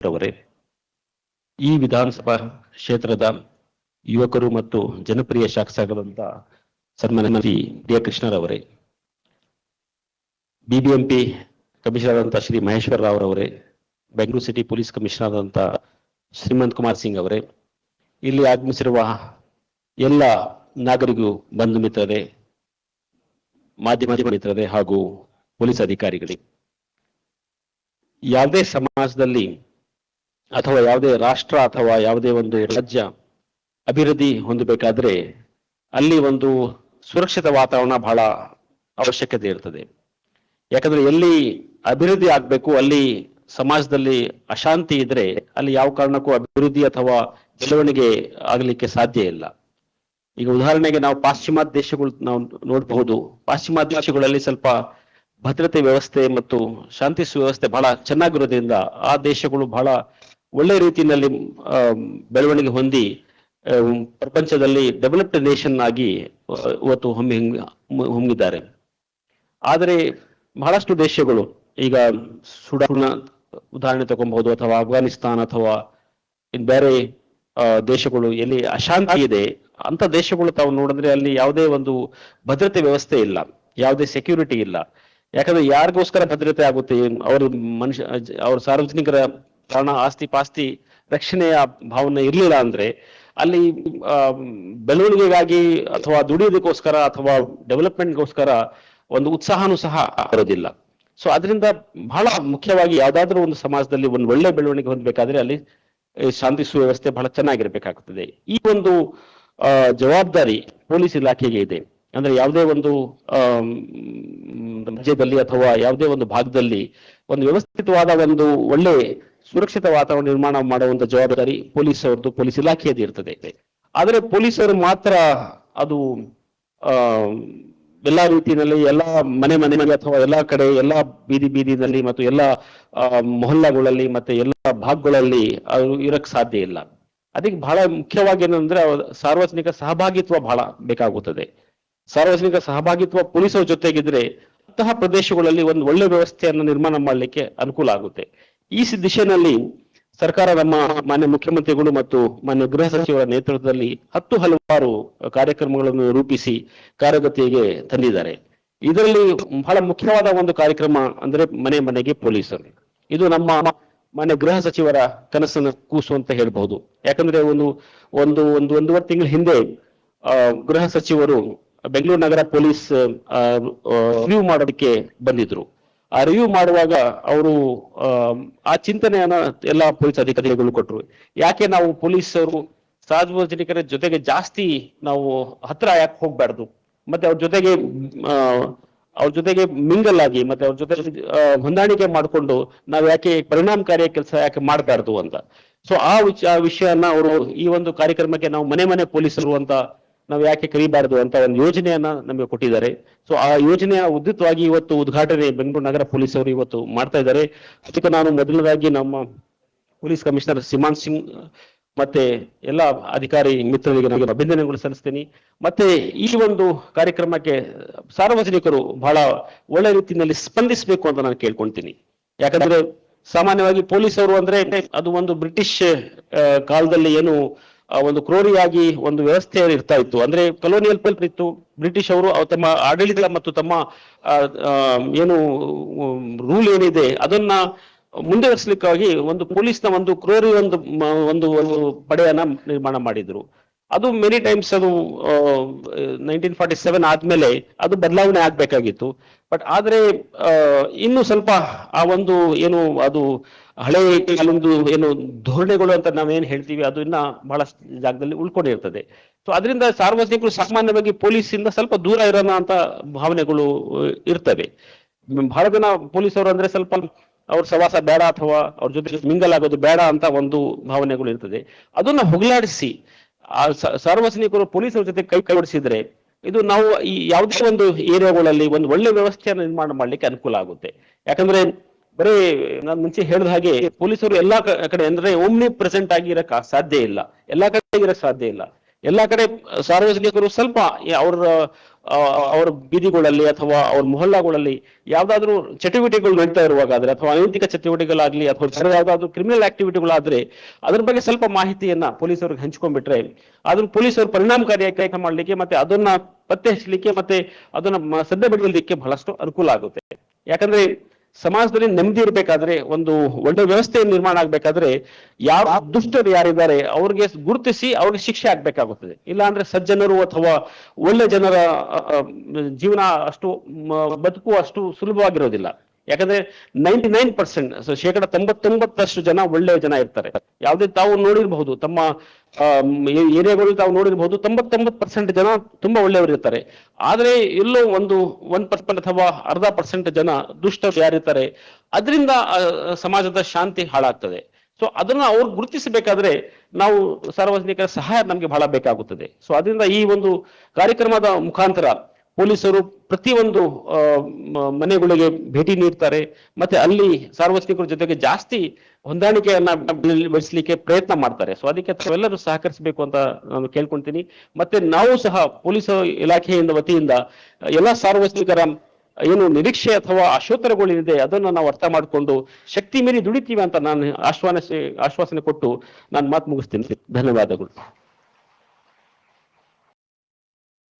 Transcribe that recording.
ಅವರೇ, ಈ ವಿಧಾನಸಭಾ ಕ್ಷೇತ್ರದ ಯುವಕರು ಮತ್ತು ಜನಪ್ರಿಯ ಶಾಸಕರಾದಂತ ಸನ್ಮಾನಿ ಡಿ ಕೃಷ್ಣರವರೇ ಬಿಬಿಎಂಪಿ ಕಮಿಷನರ್ ಆದಂತ ಶ್ರೀ ಮಹೇಶ್ವರ ರಾವ್ ರವರೇ ಬೆಂಗಳೂರು ಸಿಟಿ ಪೊಲೀಸ್ ಕಮಿಷನರ್ ಆದಂತ ಶ್ರೀಮಂತ್ ಕುಮಾರ್ ಸಿಂಗ್ ಅವರೇ, ಇಲ್ಲಿ ಆಗಮಿಸಿರುವ ಎಲ್ಲ ನಾಗರಿಕರು ಬಂಧು ಮಿತ್ರರೇ, ಮಾಧ್ಯಮ ಮಿತ್ರರೇ ಹಾಗೂ ಪೊಲೀಸ್ ಅಧಿಕಾರಿಗಳಿಗೆ ಯಾವುದೇ ಸಮಾಜದಲ್ಲಿ ಅಥವಾ ಯಾವುದೇ ರಾಷ್ಟ್ರ ಅಥವಾ ಯಾವುದೇ ಒಂದು ರಾಜ್ಯ ಅಭಿವೃದ್ಧಿ ಹೊಂದಬೇಕಾದ್ರೆ ಅಲ್ಲಿ ಒಂದು ಸುರಕ್ಷಿತ ವಾತಾವರಣ ಬಹಳ ಅವಶ್ಯಕತೆ ಇರ್ತದೆ. ಯಾಕಂದ್ರೆ ಎಲ್ಲಿ ಅಭಿವೃದ್ಧಿ ಆಗ್ಬೇಕು, ಅಲ್ಲಿ ಸಮಾಜದಲ್ಲಿ ಅಶಾಂತಿ ಇದ್ರೆ ಅಲ್ಲಿ ಯಾವ ಕಾರಣಕ್ಕೂ ಅಭಿವೃದ್ಧಿ ಅಥವಾ ಬೆಳವಣಿಗೆ ಆಗಲಿಕ್ಕೆ ಸಾಧ್ಯ ಇಲ್ಲ. ಈಗ ಉದಾಹರಣೆಗೆ ನಾವು ಪಾಶ್ಚಿಮಾತ್ಯ ದೇಶಗಳು ನಾವು ನೋಡಬಹುದು. ಪಾಶ್ಚಿಮಾತ್ಯ ದೇಶಗಳಲ್ಲಿ ಸ್ವಲ್ಪ ಭದ್ರತೆ ವ್ಯವಸ್ಥೆ ಮತ್ತು ಶಾಂತಿ ಸುವ್ಯವಸ್ಥೆ ಬಹಳ ಚೆನ್ನಾಗಿರೋದ್ರಿಂದ ಆ ದೇಶಗಳು ಬಹಳ ಒಳ್ಳೆ ರೀತಿಯಲ್ಲಿ ಬೆಳವಣಿಗೆ ಹೊಂದಿ ಪ್ರಪಂಚದಲ್ಲಿ ಡೆವಲಪ್ಡ್ ನೇಷನ್ ಆಗಿ ಇವತ್ತು ಹೊಮ್ಮಿ ಹೊಮ್ಮಿದ್ದಾರೆ ಆದರೆ ಬಹಳಷ್ಟು ದೇಶಗಳು, ಈಗ ಸುಡಾನ್, ಉದಾಹರಣೆ ತಗೊಬಹುದು, ಅಥವಾ ಅಫ್ಘಾನಿಸ್ತಾನ್ ಅಥವಾ ಇನ್ ಬೇರೆ ದೇಶಗಳು, ಎಲ್ಲಿ ಅಶಾಂತಿ ಇದೆ ಅಂತ ದೇಶಗಳು ತಾವು ನೋಡಿದ್ರೆ ಅಲ್ಲಿ ಯಾವುದೇ ಒಂದು ಭದ್ರತೆ ವ್ಯವಸ್ಥೆ ಇಲ್ಲ, ಯಾವುದೇ ಸೆಕ್ಯೂರಿಟಿ ಇಲ್ಲ. ಯಾಕಂದ್ರೆ ಯಾರಿಗೋಸ್ಕರ ಭದ್ರತೆ ಆಗುತ್ತೆ, ಅವರು ಮನುಷ್ಯ, ಅವ್ರ ಸಾರ್ವಜನಿಕರ ಪ್ರಾಣ ಆಸ್ತಿ ಪಾಸ್ತಿ ರಕ್ಷಣೆಯ ಭಾವನೆ ಇರಲಿಲ್ಲ ಅಂದ್ರೆ ಅಲ್ಲಿ ಬೆಳವಣಿಗೆಗಾಗಿ ಅಥವಾ ದುಡಿಯೋದಕ್ಕೋಸ್ಕರ ಅಥವಾ ಡೆವಲಪ್ಮೆಂಟ್ಗೋಸ್ಕರ ಒಂದು ಉತ್ಸಾಹನೂ ಸಹ ಇರೋದಿಲ್ಲ. ಸೊ ಅದರಿಂದ ಬಹಳ ಮುಖ್ಯವಾಗಿ ಯಾವ್ದಾದ್ರೂ ಒಂದು ಸಮಾಜದಲ್ಲಿ ಒಂದು ಒಳ್ಳೆ ಬೆಳವಣಿಗೆ ಹೊಂದಬೇಕಾದ್ರೆ ಅಲ್ಲಿ ಶಾಂತಿ ಸುವ್ಯವಸ್ಥೆ ಬಹಳ ಚೆನ್ನಾಗಿರ್ಬೇಕಾಗ್ತದೆ. ಈ ಒಂದು ಜವಾಬ್ದಾರಿ ಪೊಲೀಸ್ ಇಲಾಖೆಗೆ ಇದೆ. ಅಂದ್ರೆ ಯಾವುದೇ ಒಂದು ರಾಜ್ಯದಲ್ಲಿ ಅಥವಾ ಯಾವುದೇ ಒಂದು ಭಾಗದಲ್ಲಿ ಒಂದು ವ್ಯವಸ್ಥಿತವಾದ ಒಂದು ಒಳ್ಳೆ ಸುರಕ್ಷಿತ ವಾತಾವರಣ ನಿರ್ಮಾಣ ಮಾಡುವಂತ ಜವಾಬ್ದಾರಿ ಪೊಲೀಸ್ ಅವ್ರದ್ದು, ಪೊಲೀಸ್ ಇಲಾಖೆಯದ್ದು ಇರ್ತದೆ. ಆದರೆ ಪೊಲೀಸರು ಮಾತ್ರ ಅದು, ಆ, ಎಲ್ಲಾ ರೀತಿಯಲ್ಲಿ ಎಲ್ಲಾ ಮನೆ ಮನೆ ಮನೆ ಅಥವಾ ಎಲ್ಲಾ ಕಡೆ ಎಲ್ಲಾ ಬೀದಿ ಬೀದಿನಲ್ಲಿ ಮತ್ತು ಎಲ್ಲಾ ಮೊಹಲ್ಲಾಗಳಲ್ಲಿ ಮತ್ತೆ ಎಲ್ಲಾ ಭಾಗಗಳಲ್ಲಿ ಅದು ಇರಕ್ ಸಾಧ್ಯ ಇಲ್ಲ. ಅದಕ್ಕೆ ಬಹಳ ಮುಖ್ಯವಾಗಿ ಏನಂದ್ರೆ ಸಾರ್ವಜನಿಕ ಸಹಭಾಗಿತ್ವ ಬಹಳ ಬೇಕಾಗುತ್ತದೆ. ಸಾರ್ವಜನಿಕ ಸಹಭಾಗಿತ್ವ ಪೊಲೀಸರ ಜೊತೆಗಿದ್ರೆ ಅಂತಹ ಪ್ರದೇಶಗಳಲ್ಲಿ ಒಂದು ಒಳ್ಳೆ ವ್ಯವಸ್ಥೆಯನ್ನು ನಿರ್ಮಾಣ ಮಾಡಲಿಕ್ಕೆ ಅನುಕೂಲ ಆಗುತ್ತೆ. ಈ ದಿಶೆಯಲ್ಲಿ ಸರ್ಕಾರ ನಮ್ಮ ಮಾನ್ಯ ಮುಖ್ಯಮಂತ್ರಿಗಳು ಮತ್ತು ಮಾನ್ಯ ಗೃಹ ಸಚಿವರ ನೇತೃತ್ವದಲ್ಲಿ ಹತ್ತು ಹಲವಾರು ಕಾರ್ಯಕ್ರಮಗಳನ್ನು ರೂಪಿಸಿ ಕಾರ್ಯಗತಿಗೆ ತಂದಿದ್ದಾರೆ. ಇದರಲ್ಲಿ ಬಹಳ ಮುಖ್ಯವಾದ ಒಂದು ಕಾರ್ಯಕ್ರಮ ಅಂದ್ರೆ ಮನೆ ಮನೆಗೆ ಪೊಲೀಸರು. ಇದು ನಮ್ಮ ಮಾನ್ಯ ಗೃಹ ಸಚಿವರ ಕನಸನ್ನು ಕೂಸು ಅಂತ ಹೇಳ್ಬಹುದು. ಯಾಕಂದ್ರೆ ಒಂದು ಒಂದು ಒಂದು ಒಂದೂವರೆ ತಿಂಗಳ ಹಿಂದೆ ಗೃಹ ಸಚಿವರು ಬೆಂಗಳೂರು ನಗರ ಪೊಲೀಸ್ ರಿವ್ಯೂ ಮಾಡೋದಕ್ಕೆ ಬಂದಿದ್ರು. ಆ ಮಾಡುವಾಗ ಅವರು ಆ ಚಿಂತನೆಯನ್ನ ಎಲ್ಲಾ ಪೊಲೀಸ್ ಅಧಿಕಾರಿಗಳು ಕೊಟ್ಟರು ಯಾಕೆ ನಾವು ಪೊಲೀಸರು ಸಾರ್ವಜನಿಕರ ಜೊತೆಗೆ ಜಾಸ್ತಿ ನಾವು ಹತ್ರ ಯಾಕೆ ಹೋಗ್ಬಾರ್ದು? ಮತ್ತೆ ಅವ್ರ ಜೊತೆಗೆ ಅವ್ರ ಜೊತೆಗೆ ಮಿಂಗಲ್ ಆಗಿ, ಮತ್ತೆ ಅವ್ರ ಜೊತೆ ಹೊಂದಾಣಿಕೆ ಮಾಡಿಕೊಂಡು ನಾವು ಯಾಕೆ ಪರಿಣಾಮಕಾರಿ ಕೆಲಸ ಯಾಕೆ ಮಾಡಬಾರ್ದು ಅಂತ. ಸೊ ಆ ವಿಷ ವಿಷಯನ ಅವರು ಈ ಒಂದು ಕಾರ್ಯಕ್ರಮಕ್ಕೆ ನಾವು ಮನೆ ಮನೆ ಪೊಲೀಸರು ಅಂತ ನಾವು ಯಾಕೆ ಕರಿಬಾರದು ಅಂತ ಒಂದು ಯೋಜನೆಯನ್ನ ನಮಗೆ ಕೊಟ್ಟಿದ್ದಾರೆ. ಸೊ ಆ ಯೋಜನೆಯ ಉದ್ದಿತವಾಗಿ ಇವತ್ತು ಉದ್ಘಾಟನೆ ಬೆಂಗಳೂರು ನಗರ ಪೊಲೀಸರು ಇವತ್ತು ಮಾಡ್ತಾ ಇದ್ದಾರೆ. ಅದಕ್ಕೆ ನಾನು ಮೊದಲನೇದಾಗಿ ನಮ್ಮ ಪೊಲೀಸ್ ಕಮಿಷನರ್ ಸಿಮಾನ್ ಸಿಂಗ್ ಮತ್ತೆ ಎಲ್ಲ ಅಧಿಕಾರಿ ಮಿತ್ರರಿಗೆ ನಾನು ಅಭಿನಂದನೆಗಳು ಸಲ್ಲಿಸ್ತೀನಿ. ಮತ್ತೆ ಈ ಒಂದು ಕಾರ್ಯಕ್ರಮಕ್ಕೆ ಸಾರ್ವಜನಿಕರು ಬಹಳ ಒಳ್ಳೆ ರೀತಿಯಲ್ಲಿ ಸ್ಪಂದಿಸಬೇಕು ಅಂತ ನಾನು ಕೇಳ್ಕೊಂತೀನಿ ಯಾಕಂದ್ರೆ ಸಾಮಾನ್ಯವಾಗಿ ಪೊಲೀಸರು ಅಂದ್ರೆ ಅದು ಒಂದು ಬ್ರಿಟಿಷ್ ಕಾಲದಲ್ಲಿ ಏನು ಒಂದು ಕ್ರೋರಿಯಾಗಿ ಒಂದು ವ್ಯವಸ್ಥೆ ಇರ್ತಾ ಇತ್ತು. ಅಂದ್ರೆ ಕಲೋನಿಯಲ್ ಪಲ್ ಇತ್ತು. ಬ್ರಿಟಿಷ್ ಅವರು ತಮ್ಮ ಆಡಳಿತ ಮತ್ತು ತಮ್ಮ ಆ, ಆ, ಏನು ರೂಲ್ ಏನಿದೆ ಅದನ್ನ ಮುಂದುವರಿಸಲಿಕ್ಕಾಗಿ ಒಂದು ಪೊಲೀಸ್ನ ಒಂದು ಕ್ರೋರಿ ಒಂದು ಒಂದು ಒಂದು ಪಡೆಯನ್ನ ನಿರ್ಮಾಣ ಮಾಡಿದ್ರು. ಅದು ಮೆನಿ ಟೈಮ್ಸ್ ಅದು ನೈನ್ಟೀನ್ ಫಾರ್ಟಿ ಸೆವೆನ್ ಆದ್ಮೇಲೆ ಅದು ಬದಲಾವಣೆ ಆಗ್ಬೇಕಾಗಿತ್ತು. ಬಟ್ ಆದ್ರೆ ಇನ್ನು ಸ್ವಲ್ಪ ಆ ಒಂದು ಏನು ಅದು ಹಳೆ ಕೆಲವೊಂದು ಏನು ಧೋರಣೆಗಳು ಅಂತ ನಾವೇನು ಹೇಳ್ತೀವಿ, ಅದು ಇನ್ನ ಬಹಳ ಜಾಗದಲ್ಲಿ ಉಳ್ಕೊಂಡಿರ್ತದೆ ಸೊ ಅದರಿಂದ ಸಾರ್ವಜನಿಕರು ಸಾಮಾನ್ಯವಾಗಿ ಪೊಲೀಸಿಂದ ಸ್ವಲ್ಪ ದೂರ ಇರೋಣ ಅಂತ ಭಾವನೆಗಳು ಇರ್ತವೆ. ಬಹಳ ಜನ ಪೊಲೀಸರು ಅಂದ್ರೆ ಸ್ವಲ್ಪ ಅವ್ರ ಸವಾಸ ಬೇಡ ಅಥವಾ ಅವ್ರ ಜೊತೆ ಮಿಂಗಲ್ ಆಗೋದು ಬೇಡ ಅಂತ ಒಂದು ಭಾವನೆಗಳು ಇರ್ತದೆ. ಅದನ್ನ ಹೋಗಲಾಡಿಸಿ ಆ ಸಾರ್ವಜನಿಕರು ಪೊಲೀಸರ ಜೊತೆ ಕೈ ಕೈಗೊಡಿಸಿದ್ರೆ ಇದು ನಾವು ಈ ಯಾವುದೇ ಒಂದು ಏರಿಯಾಗಳಲ್ಲಿ ಒಂದು ಒಳ್ಳೆ ವ್ಯವಸ್ಥೆಯನ್ನು ನಿರ್ಮಾಣ ಮಾಡ್ಲಿಕ್ಕೆ ಅನುಕೂಲ ಆಗುತ್ತೆ. ಯಾಕಂದ್ರೆ ಬರೀ ನಾನು ಮುಂಚೆ ಹೇಳಿದ ಹಾಗೆ ಪೊಲೀಸರು ಎಲ್ಲಾ ಕಡೆ ಅಂದ್ರೆ ಓಮ್ನಿ ಪ್ರೆಸೆಂಟ್ ಆಗಿ ಸಾಧ್ಯ ಇಲ್ಲ. ಎಲ್ಲಾ ಕಡೆ ಇರಕ್ ಸಾಧ್ಯ ಇಲ್ಲ. ಎಲ್ಲಾ ಕಡೆ ಸಾರ್ವಜನಿಕರು ಸ್ವಲ್ಪ ಅವ್ರ ಅವರ ಬೀದಿಗಳಲ್ಲಿ ಅಥವಾ ಅವ್ರ ಮೊಹಲ್ಲಾಗಳಲ್ಲಿ ಯಾವ್ದಾದ್ರು ಚಟುವಟಿಕೆಗಳು ನಡೀತಾ ಇರುವಾಗಾದ್ರೆ ಅಥವಾ ಅನೈತಿಕ ಚಟುವಟಿಕೆಗಳಾಗ್ಲಿ ಅಥವಾ ಯಾವ್ದಾದ್ರು ಕ್ರಿಮಿನಲ್ ಆಕ್ಟಿವಿಟಿಗಳಾದ್ರೆ ಅದ್ರ ಬಗ್ಗೆ ಸ್ವಲ್ಪ ಮಾಹಿತಿಯನ್ನ ಪೊಲೀಸರಿಗೆ ಹಂಚ್ಕೊಂಡ್ಬಿಟ್ರೆ ಅದನ್ನ ಪೊಲೀಸರು ಪರಿಣಾಮಕಾರಿಯಾಗಿ ಕೆಲಸ ಮಾಡ್ಲಿಕ್ಕೆ ಮತ್ತೆ ಅದನ್ನ ಪತ್ತೆ ಹಚ್ಚಲಿಕ್ಕೆ ಮತ್ತೆ ಅದನ್ನ ಸದ್ಯ ಬಿಡಲಿಕ್ಕೆ ಬಹಳಷ್ಟು ಅನುಕೂಲ ಆಗುತ್ತೆ. ಯಾಕಂದ್ರೆ ಸಮಾಜದಲ್ಲಿ ನೆಮ್ಮದಿ ಇರಬೇಕಾದ್ರೆ, ಒಂದು ಒಳ್ಳೆ ವ್ಯವಸ್ಥೆ ನಿರ್ಮಾಣ ಆಗ್ಬೇಕಾದ್ರೆ, ಯಾರು ದುಷ್ಟರು ಯಾರಿದ್ದಾರೆ, ಅವ್ರಿಗೆ ಗುರುತಿಸಿ ಅವ್ರಿಗೆ ಶಿಕ್ಷೆ ಆಗ್ಬೇಕಾಗುತ್ತದೆ. ಇಲ್ಲಾಂದ್ರೆ ಸಜ್ಜನರು ಅಥವಾ ಒಳ್ಳೆ ಜನರ ಜೀವನ ಅಷ್ಟು ಬದುಕು ಅಷ್ಟು ಸುಲಭವಾಗಿರೋದಿಲ್ಲ. ಯಾಕಂದ್ರೆ ನೈಂಟಿ ನೈನ್ ಪರ್ಸೆಂಟ್ ಶೇಕಡ ತೊಂಬತ್ತೊಂಬತ್ತಷ್ಟು ಜನ ಒಳ್ಳೆಯ ಜನ ಇರ್ತಾರೆ. ಯಾವುದೇ ತಾವು ನೋಡಿರಬಹುದು, ತಮ್ಮ ಏರಿಯಾಗಳು ತಾವು ನೋಡಿರಬಹುದು ತೊಂಬತ್ತೊಂಬತ್ತು ಪರ್ಸೆಂಟ್ ಜನ ತುಂಬಾ ಒಳ್ಳೆಯವರು ಇರ್ತಾರೆ. ಆದ್ರೆ ಎಲ್ಲೋ ಒಂದು ಒನ್ ಪರ್ಸೆಂಟ್ ಅಥವಾ ಅರ್ಧ ಪರ್ಸೆಂಟ್ ಜನ ದುಷ್ಟರು ಯಾರಿರ್ತಾರೆ ಅದರಿಂದ ಸಮಾಜದ ಶಾಂತಿ ಹಾಳಾಗ್ತದೆ. ಸೊ ಅದನ್ನ ಅವ್ರು ಗುರುತಿಸಬೇಕಾದ್ರೆ ನಾವು ಸಾರ್ವಜನಿಕರ ಸಹಾಯ ನಮ್ಗೆ ಬಹಳ ಬೇಕಾಗುತ್ತದೆ. ಸೊ ಅದರಿಂದ ಈ ಒಂದು ಕಾರ್ಯಕ್ರಮದ ಮುಖಾಂತರ ಪೊಲೀಸರು ಪ್ರತಿಯೊಂದು ಮನೆಗಳಿಗೆ ಭೇಟಿ ನೀಡ್ತಾರೆ. ಮತ್ತೆ ಅಲ್ಲಿ ಸಾರ್ವಜನಿಕರ ಜೊತೆಗೆ ಜಾಸ್ತಿ ಹೊಂದಾಣಿಕೆಯನ್ನ ಬೆಳ್- ಬೆಳೆಸಲಿಕ್ಕೆ ಪ್ರಯತ್ನ ಮಾಡ್ತಾರೆ. ಸೊ ಅದಕ್ಕೆ ತಾವೆಲ್ಲರೂ ಸಹಕರಿಸಬೇಕು ಅಂತ ನಾನು ಕೇಳ್ಕೊಂತೀನಿ. ಮತ್ತೆ ನಾವು ಸಹ ಪೊಲೀಸ್ ಇಲಾಖೆಯಿಂದ ವತಿಯಿಂದ, ಎಲ್ಲಾ ಸಾರ್ವಜನಿಕರ ಏನು ನಿರೀಕ್ಷೆ ಅಥವಾ ಆಶೋತ್ತರಗಳೇನಿದೆ ಅದನ್ನು ನಾವು ಅರ್ಥ ಮಾಡಿಕೊಂಡು ಶಕ್ತಿ ಮೀರಿ ದುಡಿತೀವಿ ಅಂತ ನಾನು ಆಶ್ವಾಸ ಆಶ್ವಾಸನೆ ಕೊಟ್ಟು ನಾನು ಮಾತು ಮುಗಿಸ್ತೀನಿ. ಧನ್ಯವಾದಗಳು.